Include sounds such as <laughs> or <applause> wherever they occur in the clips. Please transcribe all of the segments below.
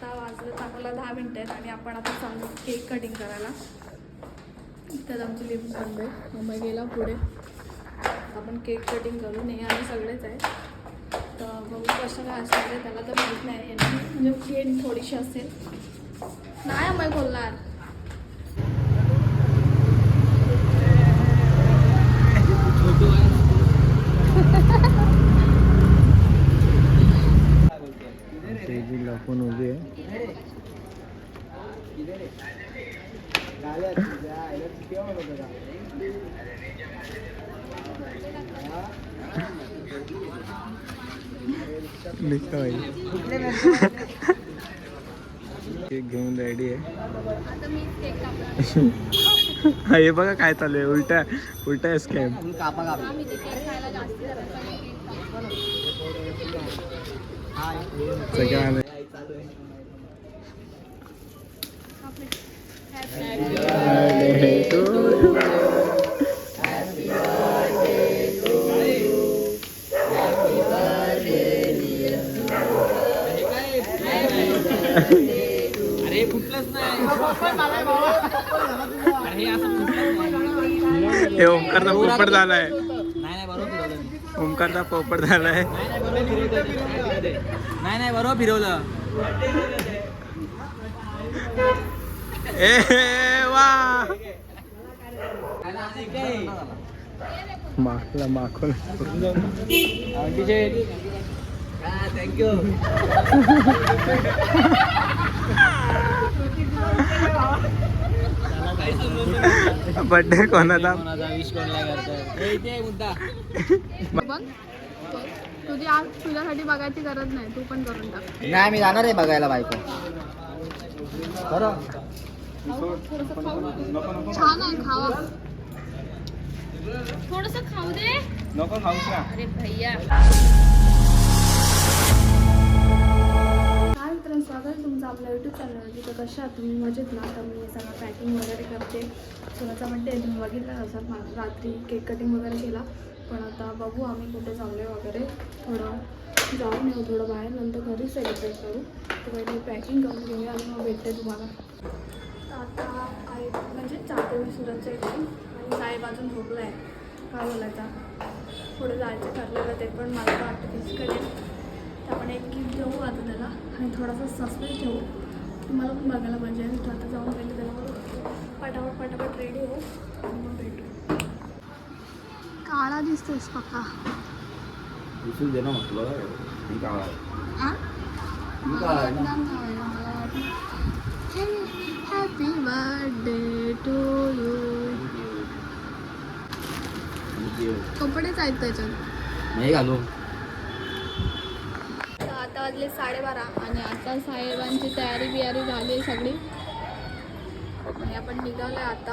आता वाजलं चांगला दहा मिनटं आहेत आणि आपण आता चाललो केक कटिंग करायला. तर आमची लिफ्ट बंद आहे. मम्मी गेला पुढे. आपण केक कटिंग करू. नाही आम्ही सगळेच आहे तर बघू कसं काय असणार आहे त्याला तर माहीत नाही. म्हणजे फ्रेंड थोडीशी असेल. नाही अम्माई बोलणार. <laughs> केक घेऊन रेडी आहे. <laughs> हा, बघा काय चालू आहे. उलटा उलटा स्कॅम आम्ही ते केक खायला जास्त करत पण केक कापला. सगळ्या हे ओमकारचा पोपट झालाय. ओमकारचा पोपट झालाय. नाही नाही बरोबर फिरवलं ए वा. माखला माखून थँक्यू बर्थडे कोणाचा. तुझी आज तुझ्यासाठी बघायची गरज नाही तू पण करून टाक नाही मी जाणार आहे बघायला बायको. खाऊ छान आहे खावा थोडस खाऊ दे. नको खाऊस ना. अरे भैया. हाय मित्रांनो स्वागत तुमचं आपल्या यूट्यूब चॅनलवरती तर कशा तुम्ही मजेत ना? तर मी सगळं पॅकिंग वगैरे करते. सोनाचा बड्डे तुम्ही बघितला असं रात्री केक कटिंग वगैरे केला. पण आता बघू आम्ही कुठे चाललो वगैरे. थोडं जाऊन येऊ थोडं बाहेर नंतर घरी सेलिब्रेट करू. तर पहिले पॅकिंग करून घेऊया आणि मग भेटते तुम्हाला. आता आई म्हणजे जाते मी सुरतच्या इथे आणि साहेब अजून झोपला आहे काय बोलायचा? पुढे जायचं ठरलेलं ते पण मला वाटतं. फिजिकली आपण एक गिफ्ट देऊ आता त्याला आणि थोडासा सस्पेन्स ठेवू तुम्हाला पण बघायला पाहिजे आणि तो आता जाऊन पहिले त्याला. पटापट पटापट रेडी हो आणि मग भेटू. काळा दिसतोस पक्का. दिसून दे ना म्हटलं. मी वाटलं हॅपी बर्थडे टू यू कपडेच आहेत त्याच्यात. नाही घालू वाजले साडेबारा आणि आता साहेबांची तयारी बियारी झाली आहे सगळी. आणि आपण निघालो आहे आता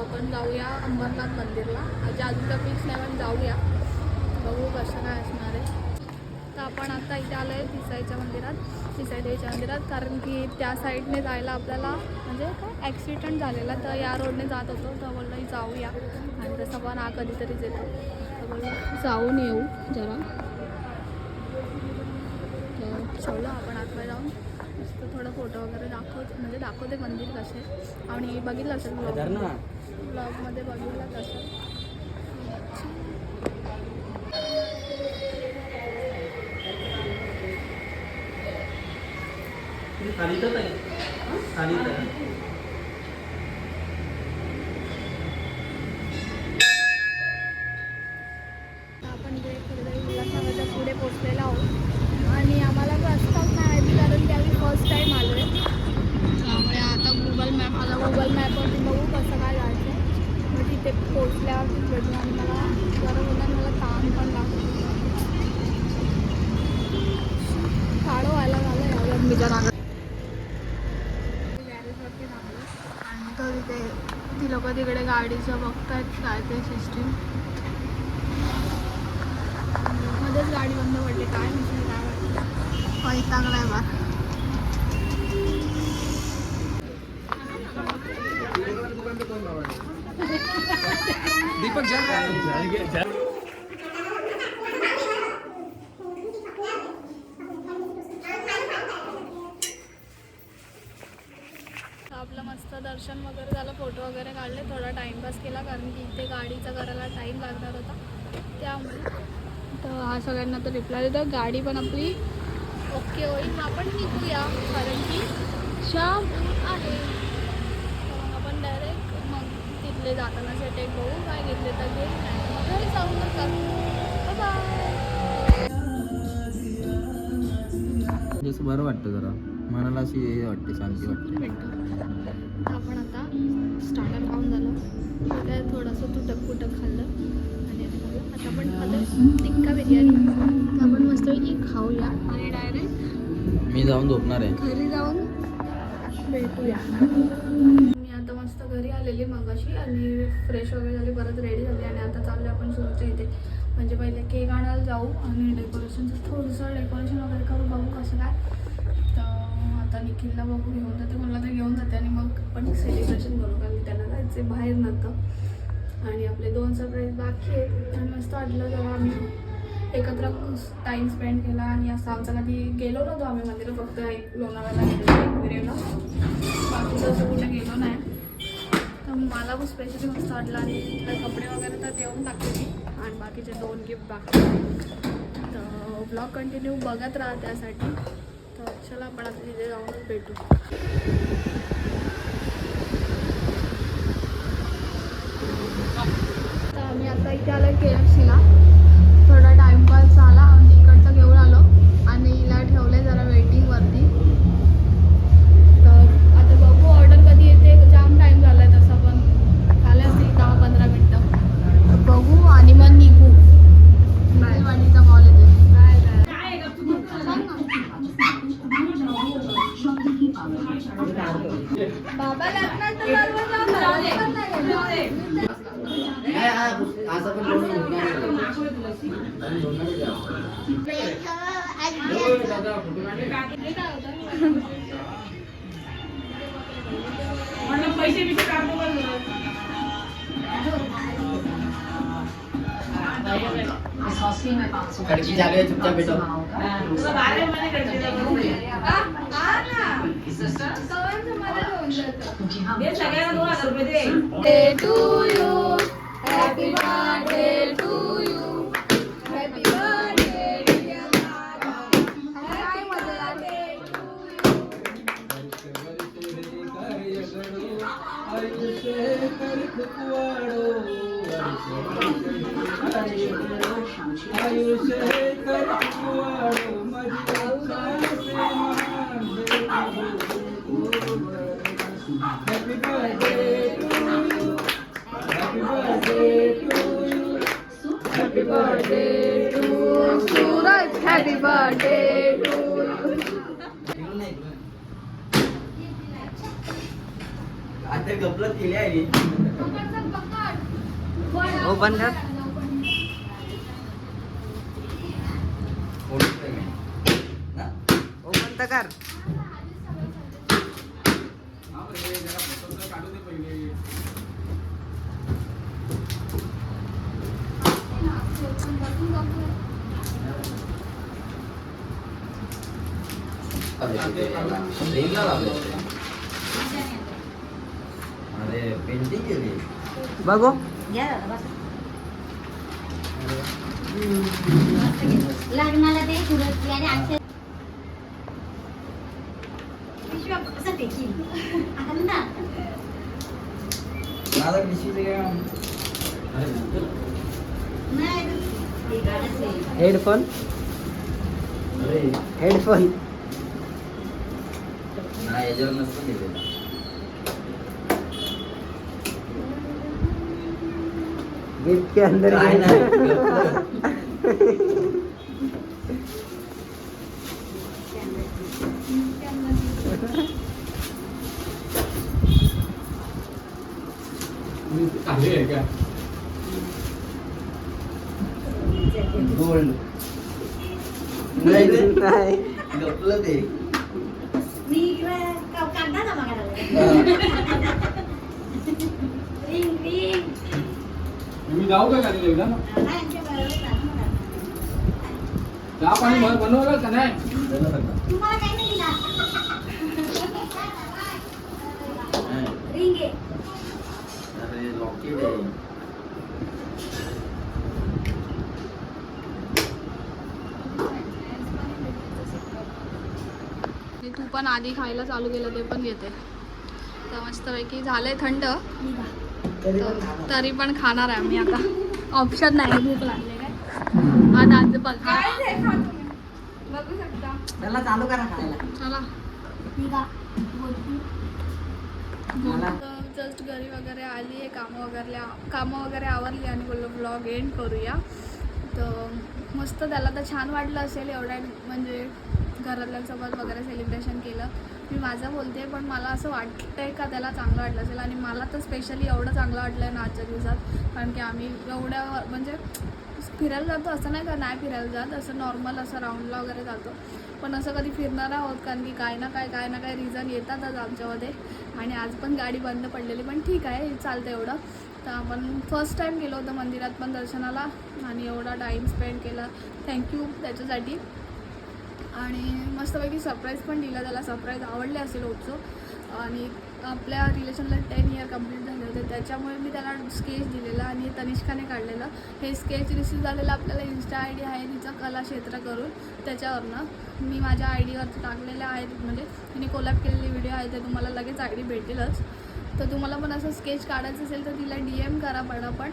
आपण जाऊया अंबरनाथ मंदिरला. म्हणजे अजून फिक्स नाही पण जाऊया. बघू कसं काय असणार आहे. तर आपण आता इथे आलो आहे तिसाईच्या मंदिरात. तिसाई देवीच्या मंदिरात. कारण की त्या साईडने जायला आपल्याला म्हणजे काय ॲक्सिडेंट झालेला. तर या रोडने जात होतो. तर बोललो जाऊया. आणि तसं पण हा कधीतरीच येतो. तर जाऊन येऊ जरा. चलो आपण आतमध्ये जाऊन. मस्त थोडं फोटो वगैरे दाखवत म्हणजे दाखवते मंदिर कसे. आणि बघितलं असेल ब्लॉग ब्लॉगमध्ये बघितलं कसं खाली तर खाली तर आपण इथे कुठेतरी उल्हासनगरच्या पुढे पोचलेलो आहोत आणि आम्हाला रस्ताच नाही माहिती कारण की आम्ही फर्स्ट टाईम आलो आहे त्यामुळे आता गुगल मॅप आता गुगल मॅपवरती बघू कसं काय जायचं पोचल्यावरतीच भेटू आणि मला बरं बोललं मला ताण पण लागतो. काळो व्हायला झालं यावर मी जरा गॅरेजवरती थांबलो आणि तो तिथे ती लोक तिकडे गाडीचं बघतायत काय ते सिस्टीम. मध्येच गाडी बंद पडली. काय म्हणजे काय वाटलं वैतागलाय बा आपलं मस्त दर्शन वगैरे झालं फोटो वगैरे काढले थोडा टाइमपास केला कारण की इथे गाडीचा करायला टाईम लागणार होता. त्यामुळे तर हा सगळ्यांना तर रिप्लाय देतो. गाडी पण आपली ओके होईल. आपण निघूया कारण की शाम आहे. तिथले जातानाचे टेक बघू काय घेतले तर घे मग घरी जाऊन जसं बरं वाटतं जरा. मनाला अशी हे वाटते शांती वाटते. आपण आता स्टार्टर खाऊन झालं. काय थोडंसं तुटक फुटक खाल्लं आणि आता आपण खाल्लं टिक्का बिर्याणी. आपण मस्त खाऊया आणि डायरेक्ट मी जाऊन झोपणार आहे. घरी जाऊन भेटूया. घरी आलेली मगाशी आणि फ्रेश वगैरे झाली परत रेडी झाली आणि आता चालले आपण सुरूच्या इथे. म्हणजे पहिले केक आणायला जाऊ आणि डेकोरेशनचं थोडंसं डेकोरेशन वगैरे करू बघू कसं काय. तर आता निखिलला बघू घेऊन जाते मला तर घेऊन जाते आणि मग आपण सेलिब्रेशन करू कारण त्यांना जायचं बाहेर नव्हतं आणि आपले दोन सरप्राईज बाकी आहेत. आणि मस्त वाटलं जेव्हा आम्ही एकत्र टाईम स्पेंड केला आणि असं आमचं कधी गेलो नव्हतो आम्ही मंदिरात फक्त एक लोणावळ्याला गेलो बाकीचं असं कुठे गेलो नाही. मला खूप स्पेशली मस्त वाटलं आणि कपडे वगैरे तर देऊन टाकले मी. आणि बाकीचे दोन गिफ्ट बाकी तर ब्लॉग कंटिन्यू बघत राहा त्यासाठी. तर चला आपण आता तिथे जाऊनच भेटू. तर आम्ही आता इथे आलो के एफ सीला थोडा टाइमपास झाला आणि इकडचं घेऊन आलो आणि हिला ठेवले जरा वेटिंगवरती तर आता बघू ऑर्डर कधी येते जाम टाईम झाला आहे तसा पण झाले असतील दहा पंधरा मिनटं तर बघू आणि मग निघू वाणीचा मॉल येते सांग ना बाबा लग्नात तर परवा जाऊ, घरात पण नाही गेलो. असं पण लोणी उडणार नाही. हे काय होतं? खडकी झाली आहे, चुपचाप भेटो सवांचं मला घेऊन जातं. Day to you. Happy birthday हो, बंद कर. ओपन तर कर अरे लग्नाला ते सुरत आणि पिशव्या कसं ना. पिशवीचं काय आहे. हेडफोन अरे हेडफोन नाही याच्यावर नसतं केलेलं गिफ्ट के अंदर काय नाही गोल्ड नाही रे. नाही गपलं ते मी इकडे का- काढला ना मागायला. Ring, ring. मी जाऊ का गाडीला एकदा? चहा पाणी बनवलं का नाही? तू पण आधी खायला चालू केलं ते पण घेते. तर मस्तपैकी झालंय थंड. तर- पण खाणार. आहे मी आता. ऑप्शन नाही. भूक लागले काय? आता आज बघा. बघू शकता. चालू करा खायला. चला. मला जस्ट घरी वगैरे आली आहे कामं वगैरे कामं वगैरे आवरली आणि बोललो ब्लॉग एंड करूया. तर मस्त त्याला तर छान वाटलं असेल एवढ्या म्हणजे घरातल्यांसोबत वगैरे सेलिब्रेशन केलं. मी माझं बोलते पण मला असं वाटतंय का त्याला चांगलं वाटलं असेल? आणि मला तर स्पेशली एवढं चांगलं वाटलं आहे ना आजच्या दिवसात. कारण की आम्ही एवढ्या म्हणजे फिरायला जातो असं नाही का? नाही फिरायला जात असं नॉर्मल असं राऊंडला वगैरे जातो. पण असं कधी फिरणार आहोत कारण की काय ना काय काय ना काय रिझन येतातच आमच्यामध्ये. आणि आज पण गाडी बंद पडलेली पण ठीक आहे चालतं एवढं. तर आपण फर्स्ट टाईम गेलो होतो मंदिरात पण दर्शनाला. आणि एवढा टाईम स्पेंड केला. थँक्यू त्याच्यासाठी. आणि मस्तपैकी सरप्राईज पण दिला त्याला. सरप्राईज आवडले असेल उत्सव आणि आपल्या रिलेशनला टेन इयर कंप्लीट झाले होते. त्याच्यामुळे मी त्याला स्केच दिलेला आणि तनिष्काने काढलेलं. हे स्केच रिसीव झालेलं आपल्याला इन्स्टा आय डी आहे तिचा कला क्षेत्र करून त्याच्यावरनं मी माझ्या आय डीवरती टाकलेल्या आहेत. म्हणजे तिने कोलॅप केलेले व्हिडिओ आहे ते तुम्हाला लगेच आय डी भेटेलच. तर तुम्हाला पण असं स्केच काढायचं असेल तर तिला डी एम करा पटापट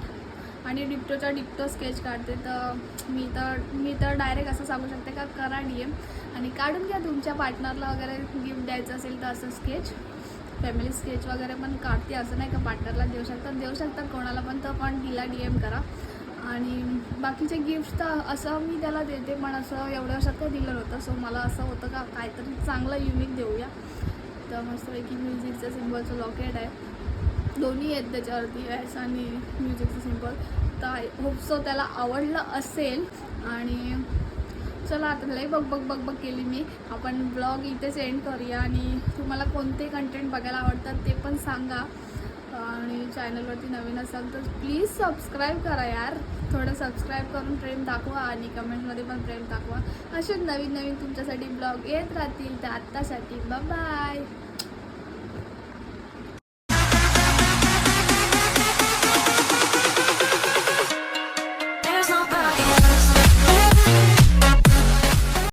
आणि डिप्टोचा डिप्टो स्केच काढते. तर मी तर मी तर डायरेक्ट असं सांगू शकते का करा डी एम आणि काढून घ्या तुमच्या पार्टनरला वगैरे गिफ्ट द्यायचं असेल तर असं स्केच फॅमिली स्केच वगैरे पण काढते असं नाही का पार्टनरला देऊ शकतात देऊ शकतात कोणाला पण तर पण तिला डी एम करा. आणि बाकीचे गिफ्ट तर असं मी त्याला देते पण असं एवढ्या वर्षात काही दिलं नव्हतं. सो मला असं होतं का काहीतरी चांगलं युनिक देऊया. तर मस्तपैकी म्युझिकचं सिम्बलचं लॉकेट आहे. दोन्ही आहेत त्याच्यावरती एस आणि म्युझिकचं सिंपल तर आय होप सो त्याला आवडलं असेल. आणि चला आता लई बघ बघ बघ बघ केली मी. आपण ब्लॉग इथेच एंड करूया आणि तुम्हाला कोणते कंटेंट बघायला आवडतात ते पण सांगा. आणि चॅनलवरती नवीन असाल तर प्लीज सबस्क्राईब करा यार. थोडं सबस्क्राईब करून प्रेम दाखवा आणि कमेंटमध्ये पण प्रेम दाखवा. असेच नवीन नवीन तुमच्यासाठी ब्लॉग येत राहतील. तर आत्तासाठी बाय